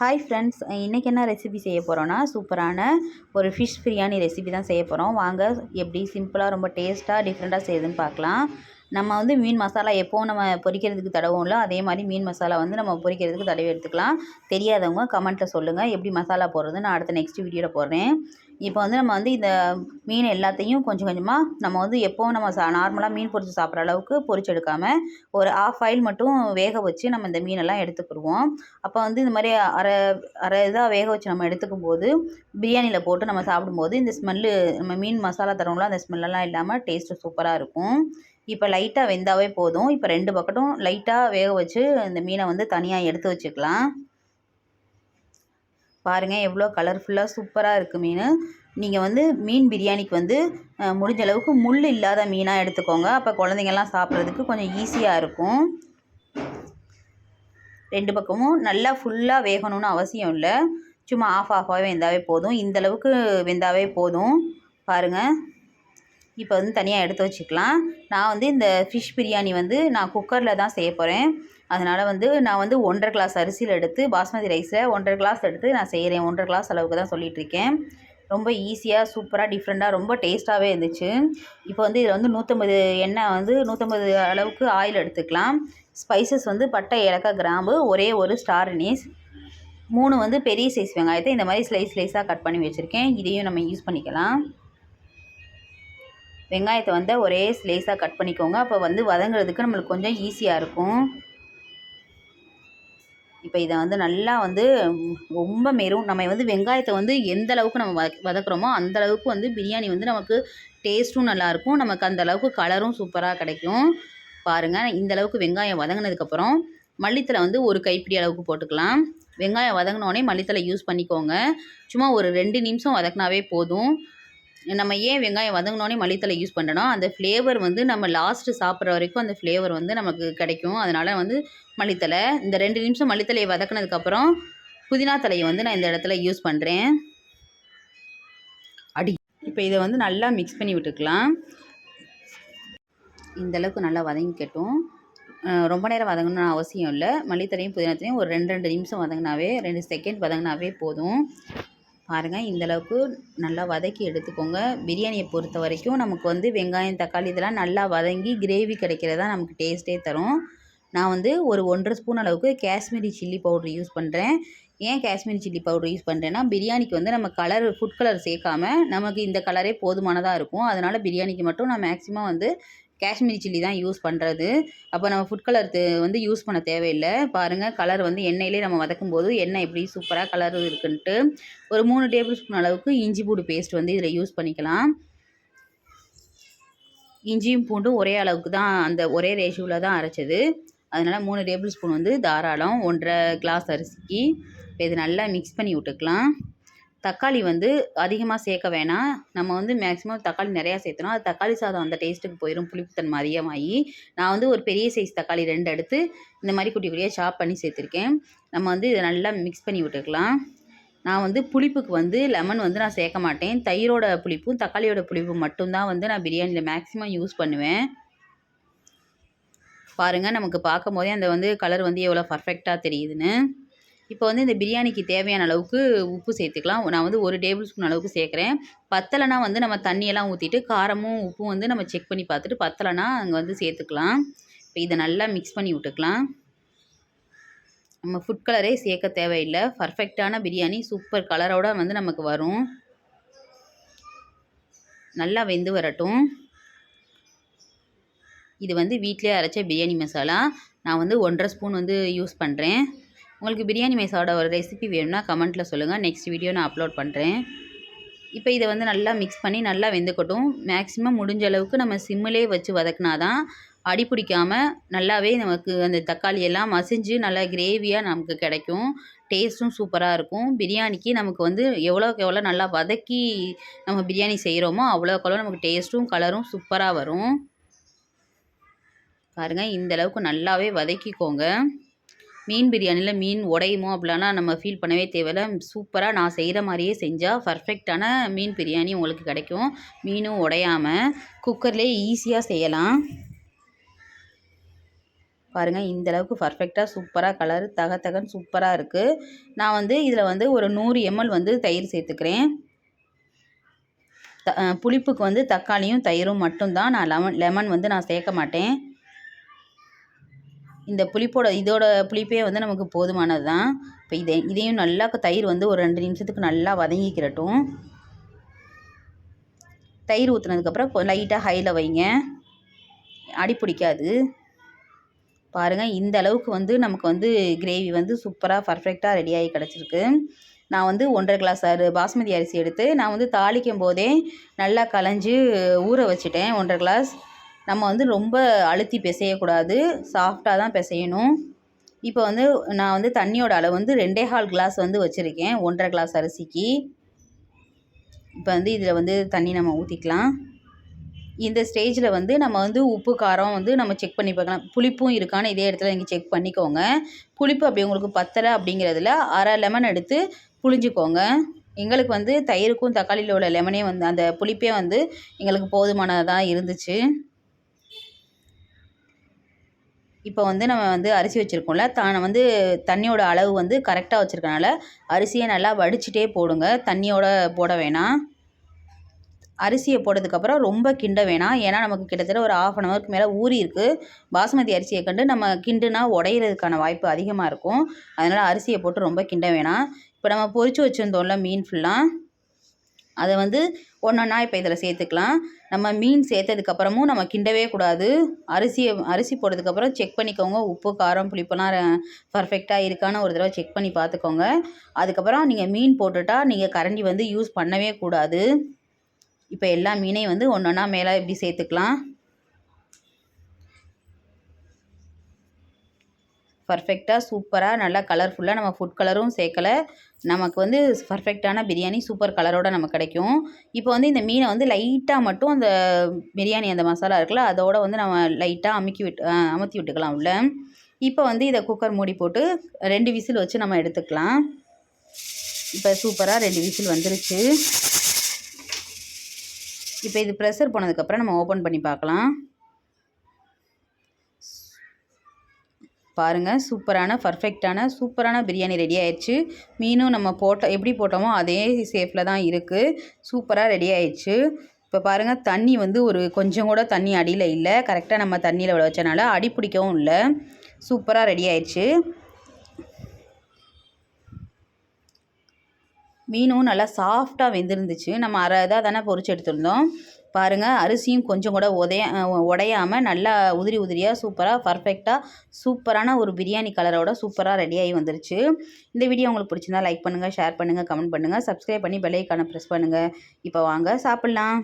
Hi friends இன்றைக்கி என்ன recipe செய்ய போகிறோன்னா சூப்பரான ஒரு ஃபிஷ் பிரியாணி ரெசிபி தான் செய்ய போகிறோம் வாங்க எப்படி சிம்பிளாக ரொம்ப டேஸ்ட்டாக டிஃப்ரெண்ட்டாக செய்யுதுன்னு பார்க்கலாம். நம்ம வந்து மீன் மசாலா எப்போவும் நம்ம பொரிக்கிறதுக்கு தடவும்ல அதே மாதிரி மீன் மசாலா வந்து நம்ம பொரிக்கிறதுக்கு தடவி எடுத்துக்கலாம். தெரியாதவங்க கமெண்ட்டில் சொல்லுங்கள் எப்படி மசாலா போடுறது நான் அடுத்த நெக்ஸ்ட் வீடியோவில் போடுறேன். இப்போ வந்து நம்ம வந்து இந்த மீன் எல்லாத்தையும் கொஞ்சம் கொஞ்சமாக நம்ம வந்து எப்போவும் நம்ம சா நார்மலாக மீன் பொரிச்சு சாப்பிட்ற அளவுக்கு பொரிச்சு எடுக்காமல் ஒரு ஆஃப் ஆயில் மட்டும் வேக வச்சு நம்ம இந்த மீனெல்லாம் எடுத்துக்கிடுவோம். அப்போ வந்து இந்த மாதிரி அரை அரை இதாக வேக வச்சு நம்ம எடுத்துக்கும் போது பிரியாணியில் போட்டு நம்ம சாப்பிடும்போது இந்த ஸ்மெல்லு நம்ம மீன் மசாலா தரோம்ல அந்த ஸ்மெல்லெல்லாம் இல்லாமல் டேஸ்ட்டு சூப்பராக இருக்கும். இப்போ லைட்டாக வெந்தாவே போதும். இப்போ ரெண்டு பக்கட்டும் லைட்டாக வேக வச்சு இந்த மீனை வந்து தனியாக எடுத்து வச்சுக்கலாம். பாருங்கள் எவ்வளோ கலர்ஃபுல்லாக சூப்பராக இருக்குது மீன். நீங்கள் வந்து மீன் பிரியாணிக்கு வந்து முடிஞ்ச அளவுக்கு முள் இல்லாத மீனாக எடுத்துக்கோங்க. அப்போ குழந்தைங்கள்லாம் சாப்பிட்றதுக்கு கொஞ்சம் ஈஸியாக இருக்கும். ரெண்டு பக்கமும் நல்லா ஃபுல்லாக வேகணும்னு அவசியம் இல்லை. சும்மா ஆஃப் ஆஃபாகவே வெந்தாவே போதும். இந்தளவுக்கு வெந்தாவே போதும். பாருங்கள் இப்போ வந்து தனியாக எடுத்து வச்சுக்கலாம். நான் வந்து இந்த ஃபிஷ் பிரியாணி வந்து நான் குக்கரில் தான் செய்ய போகிறேன் அதனால் வந்து நான் வந்து ஒன்றரை கிளாஸ் அரிசியில் எடுத்து பாஸ்மதி ரைஸில் ஒன்றரை கிளாஸ் எடுத்து நான் செய்கிறேன் ஒன்றரை கிளாஸ் அளவுக்கு தான் சொல்லிகிட்ருக்கேன் ரொம்ப ஈஸியாக சூப்பராக டிஃப்ரெண்ட்டாக ரொம்ப டேஸ்ட்டாகவே இருந்துச்சு. இப்போ வந்து இதில் வந்து நூற்றம்பது எண்ணெய் வந்து நூற்றம்பது அளவுக்கு ஆயில் எடுத்துக்கலாம். ஸ்பைசஸ் வந்து பட்டை ஏலக்காய் கிராம்பு ஒரே ஒரு ஸ்டார் அனீஸ் மூணு வந்து பெரிய சைஸ் வெங்காயத்தை இந்த மாதிரி ஸ்லைஸ் ஸ்லைஸாக கட் பண்ணி வச்சுருக்கேன். இதையும் நம்ம யூஸ் பண்ணிக்கலாம். வெங்காயத்தை வந்து ஒரே ஸ்லைஸாக கட் பண்ணிக்கோங்க. அப்போ வந்து வதங்குறதுக்கு நம்மளுக்கு கொஞ்சம் ஈஸியாக இருக்கும். இப்போ இதை வந்து நல்லா வந்து ரொம்ப மெரும். நம்ம வந்து வெங்காயத்தை வந்து எந்த அளவுக்கு நம்ம வத வதக்குறோமோ அந்த அளவுக்கு வந்து பிரியாணி வந்து நமக்கு டேஸ்ட்டும் நல்லாயிருக்கும் நமக்கு அந்த அளவுக்கு கலரும் சூப்பராக கிடைக்கும். பாருங்கள் இந்த அளவுக்கு வெங்காயம் வதங்கினதுக்கப்புறம் மல்லித்தலை வந்து ஒரு கைப்பிடி அளவுக்கு போட்டுக்கலாம். வெங்காயம் வதங்கினோடனே மல்லித்தலை யூஸ் பண்ணிக்கோங்க. சும்மா ஒரு ரெண்டு நிமிஷம் வதக்கினாவே போதும். நம்ம ஏன் வெங்காயம் வதங்கினோடனே மல்லித்தலை யூஸ் பண்ணுறோன்னா அந்த ஃப்ளேவர் வந்து நம்ம லாஸ்ட்டு சாப்பிட்ற வரைக்கும் அந்த ஃப்ளேவர் வந்து நமக்கு கிடைக்கும். அதனால் வந்து மல்லித்தலை இந்த ரெண்டு நிமிஷம் மல்லித்தலையை வதக்கினதுக்கப்புறம் புதினா தலையை வந்து நான் இந்த இடத்துல யூஸ் பண்ணுறேன் அடி இப்போ இதை வந்து நல்லா மிக்ஸ் பண்ணி விட்டுக்கலாம். இந்தளவுக்கு நல்லா வதங்கிக்கட்டும். ரொம்ப நேரம் வதங்கணும்னு அவசியம் இல்லை. மல்லித்தலையும் புதினத்துலையும் ஒரு ரெண்டு ரெண்டு நிமிஷம் வதங்கினாவே ரெண்டு செகண்ட் வதங்கினாவே போதும். பாருங்கள் இந்தளவுக்கு நல்லா வதக்கி எடுத்துக்கோங்க. பிரியாணியை பொறுத்த வரைக்கும் நமக்கு வந்து வெங்காயம் தக்காளி இதெல்லாம் நல்லா வதங்கி கிரேவி கிடைக்கிறதா நமக்கு டேஸ்ட்டே தரும். நான் வந்து ஒரு ஒன்றரை ஸ்பூன் அளவுக்கு காஷ்மீரி சில்லி பவுட்ரு யூஸ் பண்ணுறேன் ஏன் காஷ்மீரி சில்லி பவுடர் யூஸ் பண்ணுறேன்னா பிரியாணிக்கு வந்து நம்ம கலர் ஃபுட் கலர் சேர்க்காம நமக்கு இந்த கலரே போதுமானதாக இருக்கும். அதனால் பிரியாணிக்கு மட்டும் நான் மேக்ஸிமம் வந்து காஷ்மீரி சில்லி தான் யூஸ் பண்ணுறது அப்போ நம்ம ஃபுட் கலர் வந்து யூஸ் பண்ண தேவையில்லை. பாருங்கள் கலர் வந்து எண்ணெயிலே நம்ம வதக்கும் போது எண்ணெய் எப்படி சூப்பராக கலர் இருக்குன்ட்டு ஒரு மூணு டேபிள் ஸ்பூன் அளவுக்கு இஞ்சி பூண்டு பேஸ்ட் வந்து இதில் யூஸ் பண்ணிக்கலாம். இஞ்சியும் பூண்டும் ஒரே அளவுக்கு தான் அந்த ஒரே ரேஷியோவில் தான் அரைச்சது. அதனால் மூணு டேபிள் ஸ்பூன் வந்து தாராளம் ஒன்றரை கிளாஸ் அரிசிக்கு. இப்போ இது நல்லா மிக்ஸ் பண்ணி விட்டுக்கலாம். தக்காளி வந்து அதிகமாக சேர்க்க வேணாம். நம்ம வந்து மேக்ஸிமம் தக்காளி நிறையா சேர்த்தணும் அது தக்காளி சாதம் அந்த டேஸ்ட்டுக்கு போயிடும் புளிப்புத்தன்மை அதிகமாகி நான் வந்து ஒரு பெரிய சைஸ் தக்காளி ரெண்டு எடுத்து இந்த மாதிரி குட்டி குட்டியாக சாப் பண்ணி சேர்த்துருக்கேன். நம்ம வந்து இதை நல்லா மிக்ஸ் பண்ணி விட்டுக்கலாம். நான் வந்து புளிப்புக்கு வந்து லெமன் வந்து நான் சேர்க்க மாட்டேன். தயிரோட புளிப்பும் தக்காளியோட புளிப்பும் மட்டும்தான் வந்து நான் பிரியாணியில் மேக்ஸிமம் யூஸ் பண்ணுவேன். பாருங்கள் நமக்கு பார்க்கும் போதே அந்த வந்து கலர் வந்து எவ்வளோ பர்ஃபெக்டாக தெரியுதுன்னு. இப்போ வந்து இந்த பிரியாணிக்கு தேவையான அளவுக்கு உப்பு சேர்த்துக்கலாம். நான் வந்து ஒரு டேபிள் ஸ்பூன் அளவுக்கு சேர்க்குறேன். பத்தலைனா வந்து நம்ம தண்ணியெல்லாம் ஊற்றிட்டு காரமும் உப்பும் வந்து நம்ம செக் பண்ணி பார்த்துட்டு பத்தலைனா அங்கே வந்து சேர்த்துக்கலாம். இப்போ இதை நல்லா மிக்ஸ் பண்ணி விட்டுக்கலாம். நம்ம ஃபுட் கலரே சேர்க்க தேவையில்லை. பர்ஃபெக்டான பிரியாணி சூப்பர் கலரோடு வந்து நமக்கு வரும். நல்லா வெந்து வரட்டும். இது வந்து வீட்டிலே அரைச்ச பிரியாணி மசாலா. நான் வந்து ஒன்றரை ஸ்பூன் வந்து யூஸ் பண்ணுறேன் உங்களுக்கு பிரியாணி மைஸோட ஒரு ரெசிபி வேணும்னா கமெண்ட்டில் சொல்லுங்கள் நெக்ஸ்ட் வீடியோ நான் அப்லோட் பண்ணுறேன் இப்போ இதை வந்து நல்லா மிக்ஸ் பண்ணி நல்லா வெந்துக்கட்டும். மேக்ஸிமம் முடிஞ்ச அளவுக்கு நம்ம சிம்மிலே வச்சு வதக்கினா தான் அடி பிடிக்காமல் நல்லாவே நமக்கு அந்த தக்காளி எல்லாம் மசிஞ்சு நல்லா கிரேவியாக நமக்கு கிடைக்கும். டேஸ்ட்டும் சூப்பராக இருக்கும். பிரியாணிக்கு நமக்கு வந்து எவ்வளோக்கு எவ்வளோ நல்லா வதக்கி நம்ம பிரியாணி செய்கிறோமோ அவ்வளோக்கு அவ்வளோ நமக்கு டேஸ்ட்டும் கலரும் சூப்பராக வரும். பாருங்கள் இந்தளவுக்கு நல்லாவே வதக்கிக்கோங்க. மீன் பிரியாணியில் மீன் உடையுமோ அப்படிலாம் நம்ம ஃபீல் பண்ணவே தேவையில்ல. சூப்பராக நான் செய்கிற மாதிரியே செஞ்சால் பர்ஃபெக்டான மீன் பிரியாணி உங்களுக்கு கிடைக்கும். மீனும் உடையாமல் குக்கர்லேயே ஈஸியாக செய்யலாம். பாருங்கள் இந்த அளவுக்கு பர்ஃபெக்டாக சூப்பராக கலர் தக தகன்னு சூப்பராக இருக்குது நான் வந்து இதில் வந்து ஒரு நூறு எம்எல் வந்து தயிர் சேர்த்துக்கிறேன். த புளிப்புக்கு வந்து தக்காளியும் தயிரும் மட்டும்தான். நான் லெமன் லெமன் வந்து நான் சேர்க்க மாட்டேன். இந்த புளிப்போட இதோட புளிப்பே வந்து நமக்கு போதுமானது தான் இப்போ இதை இதையும் நல்லா தயிர் வந்து ஒரு ரெண்டு நிமிஷத்துக்கு நல்லா வதங்கிக்கிறட்டும் தயிர் ஊற்றுனதுக்கப்புறம் லைட்டாக ஹையில் வைங்க. அடி பிடிக்காது. பாருங்கள் இந்த அளவுக்கு வந்து நமக்கு வந்து கிரேவி வந்து சூப்பராக பர்ஃபெக்டாக ரெடியாகி கிடச்சிருக்கு. நான் வந்து ஒன்றரை கிளாஸ் அரு பாஸ்மதி அரிசி எடுத்து நான் வந்து தாளிக்கும் போதே நல்லா களைஞ்சி ஊற வச்சுட்டேன் ஒன்றரை கிளாஸ். நம்ம வந்து ரொம்ப அழுத்தி பிசையக்கூடாது. சாஃப்டாக தான் பிசையணும். இப்போ வந்து நான் வந்து தண்ணியோட அளவு வந்து ரெண்டே கால் கிளாஸ் வந்து வச்சுருக்கேன் ஒன்றரை கிளாஸ் அரிசிக்கு. இப்போ வந்து இதில் வந்து தண்ணி நம்ம ஊற்றிக்கலாம் இந்த ஸ்டேஜில் வந்து நம்ம வந்து உப்பு காரம் வந்து நம்ம செக் பண்ணி பார்க்கலாம். புளிப்பும் இருக்கான்னு இதே இடத்துல நீங்கள் செக் பண்ணிக்கோங்க. புளிப்பு அப்படி உங்களுக்கு பத்தலை அப்படிங்கிறதுல அரை லெமன் எடுத்து புளிஞ்சுக்கோங்க எங்களுக்கு வந்து தயிருக்கும் தக்காளியில் உள்ள லெமனே வந்து அந்த புளிப்பே வந்து எங்களுக்கு போதுமானதாக இருந்துச்சு. இப்போ வந்து நம்ம வந்து அரிசி வச்சுருக்கோம்ல தானே வந்து தண்ணியோட அளவு வந்து கரெக்டாக வச்சுருக்கனால அரிசியை நல்லா வடிச்சிட்டே போடுங்க. தண்ணியோட போட வேணாம். அரிசியை போட்டதுக்கப்புறம் ரொம்ப கிண்ட வேணாம். ஏன்னா நமக்கு கிட்டத்தட்ட ஒரு ஆஃப் அன் ஹவருக்கு மேலே ஊறி இருக்குது பாஸ்மதி அரிசியை கண்டு நம்ம கிண்டுனா உடையிறதுக்கான வாய்ப்பு அதிகமாக இருக்கும். அதனால் அரிசியை போட்டு ரொம்ப கிண்ட வேணாம். இப்போ நம்ம பொரிச்சு வச்சுருந்தோம்ல மீன் ஃபுல்லாக அதை வந்து ஒன்றொன்னா இப்போ இதில் சேர்த்துக்கலாம். நம்ம மீன் சேர்த்ததுக்கப்புறமும் நம்ம கிண்டவே கூடாது. அரிசியை அரிசி போட்டதுக்கப்புறம் செக் பண்ணிக்கோங்க. உப்பு காரம் புளிப்பெல்லாம் பர்ஃபெக்டாக இருக்கான்னு ஒரு தடவை செக் பண்ணி பார்த்துக்கோங்க. அதுக்கப்புறம் நீங்கள் மீன் போட்டுட்டா நீங்கள் கரண்டி வந்து யூஸ் பண்ணவே கூடாது. இப்போ எல்லா மீனையும் வந்து ஒன்று ஒன்றா மேலே இப்படி சேர்த்துக்கலாம். பர்ஃபெக்டாக சூப்பராக நல்லா கலர்ஃபுல்லாக நம்ம ஃபுட் கலரும் சேர்க்கலை. நமக்கு வந்து பர்ஃபெக்டான பிரியாணி சூப்பர் கலரோடு நமக்கு கிடைக்கும். இப்போ வந்து இந்த மீனை வந்து லைட்டாக மட்டும் அந்த பிரியாணி அந்த மசாலா இருக்குல்ல அதோடு வந்து நம்ம லைட்டாக அமுக்கி விட்டு அமுத்தி விட்டுக்கலாம் உள்ள. இப்போ வந்து இதை குக்கர் மூடி போட்டு ரெண்டு விசில் வச்சு நம்ம எடுத்துக்கலாம். இப்போ சூப்பராக ரெண்டு விசில் வந்துருச்சு. இப்போ இது ப்ரெஷர் போனதுக்கப்புறம் நம்ம ஓப்பன் பண்ணி பார்க்கலாம். பாருங்கள் சூப்பரான பர்ஃபெக்டான சூப்பரான பிரியாணி ரெடி ஆயிடுச்சு. மீனும் நம்ம போட்டோம் எப்படி போட்டோமோ அதே சேஃபில் தான் இருக்குது சூப்பராக ரெடி ஆயிடுச்சு. இப்போ பாருங்கள் தண்ணி வந்து ஒரு கொஞ்சம் கூட தண்ணி அடியில் இல்லை. கரெக்டாக நம்ம தண்ணியில் விட வச்சனால அடி பிடிக்கவும் இல்லை. சூப்பராக ரெடி ஆயிடுச்சு. மீனும் நல்லா சாஃப்டாக வெந்திருந்துச்சு. நம்ம அரை இதாக தானே பொறிச்சு எடுத்திருந்தோம். பாருங்கள் அரிசியும் கொஞ்சம் கூட உதய உடையாமல் நல்லா உதிரி உதிரியாக சூப்பராக பர்ஃபெக்டாக சூப்பரான ஒரு பிரியாணி கலரோட சூப்பராக ரெடியாகி வந்துருச்சு. இந்த வீடியோ உங்களுக்கு பிடிச்சிருந்தா லைக் பண்ணுங்கள் ஷேர் பண்ணுங்கள் கமெண்ட் பண்ணுங்கள் சப்ஸ்கிரைப் பண்ணி பெல்லைக்கான ப்ரெஸ் பண்ணுங்கள் இப்போ வாங்க சாப்பிட்லாம்.